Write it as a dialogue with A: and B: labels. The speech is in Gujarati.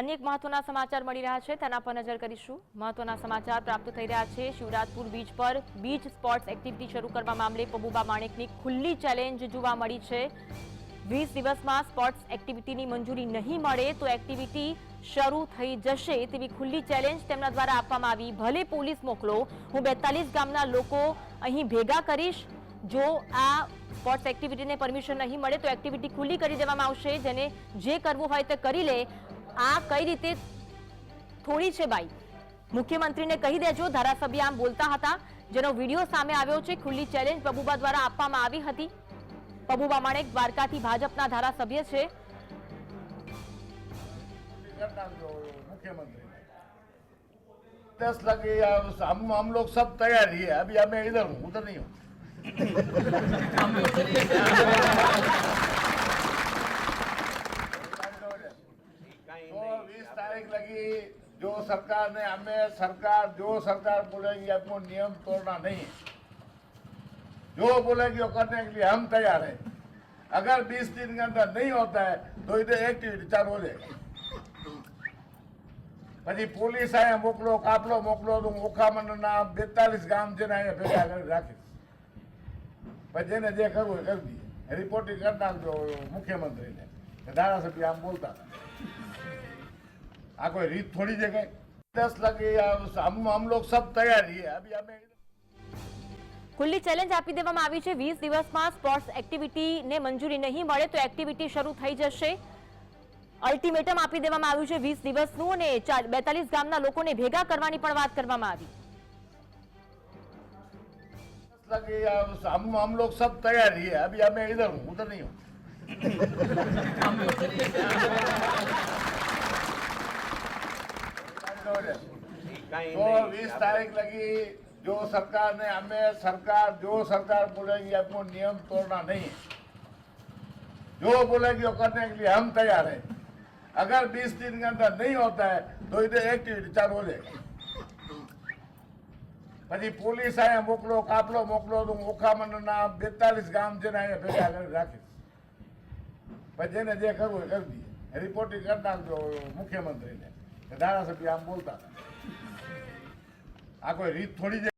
A: અન્ય એક મહત્વના સમાચાર મળી રહ્યા છે. તેના પર નજર કરીશું. મહત્વના સમાચાર પ્રાપ્ત થઈ રહ્યા છે. શિવરાજપુર બીચ પર બીચ સ્પોર્ટ્સ એક્ટિવિટી શરૂ કરવા મામલે પબુબા માણેકની ખુલ્લી ચેલેન્જ જોવા મળી છે. વીસ દિવસમાં સ્પોર્ટ્સ એક્ટિવિટીની મંજૂરી નહીં મળે તો એક્ટિવિટી શરૂ થઈ જશે તેવી ખુલ્લી ચેલેન્જ તેમના દ્વારા આપવામાં આવી. ભલે પોલીસ મોકલો, હું બેતાલીસ ગામના લોકો અહીં ભેગા કરીશ. જો આ સ્પોર્ટ્સ એક્ટિવિટીને પરમિશન નહીં મળે તો એક્ટિવિટી ખુલ્લી કરી દેવામાં આવશે. જેને જે કરવું હોય તે કરી લે. આ કઈ રીતે થોડી છે બાઈ મુખ્યમંત્રીને કહી દેજો ધારાસભ્ય આમ બોલતા હતા જેનો વિડીયો સામે આવ્યો છે ખુલ્લી ચેલેન્જ પબુબા દ્વારા આપવામાં આવી હતી પબુબા માણેક દ્વારકાથી ભાજપના ધારાસભ્ય છે
B: कर डालो मुख्यमंत्री ने। दस लगे या हम हम लोग सब तैयार ही है अभी मैं इधर हूँ उधर नहीं हूँ तारीख लगी जो सरकार ने हमें सरकार जो सरकार बोलेगी हमको नियम तोड़ना नहीं है जो बोलेगी वो करने के लिए हम तैयार हैं अगर 20 दिन के अंदर नहीं होता है तो इधर एक्टिविटी चालू हो जाएगी પછી પોલીસ અહીંયા મોકલો કાફલો મોકલો તો હું ઓખામંડળના બેતાલીસ ગામ છે ને અહીંયા ભેગા કરી રાખીશ પછી જેને જે કરવું એ કરી દઈએ રિપોર્ટિંગ કરી નાખજો મુખ્યમંત્રીને કે ધારાસભ્ય આમ બોલતા હતા આ કોઈ રીત થોડી છે કઈ દસ લગે હમ હમ લોગ સબ તૈયાર ही है अभी हमें
A: ખુલ્લી ચેલેન્જ આપી દેવામાં આવી છે વીસ દિવસમાં સ્પોર્ટ્સ એક્ટિવિટીને મંજૂરી નહીં મળે તો એક્ટિવિટી શરૂ થઈ જશે અલ્ટિમેટમ આપી દેવામાં આવ્યું છે વીસ દિવસનું અને બેતાલીસ ગામના લોકોને ભેગા કરવાની પણ વાત કરવામાં આવી
B: दस लगे हम हम लोग सब तैयार ही है अभी हमें इधर हूँ उधर नहीं हूँ तो बीस तारीख लगी जो सरकार ने हमें सरकार जो सरकार बोलेगी हमको नियम तोड़ना नहीं है जो बोलेगी वो करने के लिए हम तैयार हैं अगर 20 दिन के अंदर नहीं होता है तो इधर एक्टिविटी चालू हो जाएगी પછી પોલીસ અહીંયા મોકલો કાફલો મોકલો તો હું ઓખામંડળના બેતાલીસ ગામ છે ને અહીંયા ભેગા કરી રાખીશ પછી જેને જે કરવું એ કરી દઈએ રિપોર્ટિંગ કરી નાખજો મુખ્યમંત્રીને કે ધારાસભ્ય આમ બોલતા આ કોઈ રીત થોડી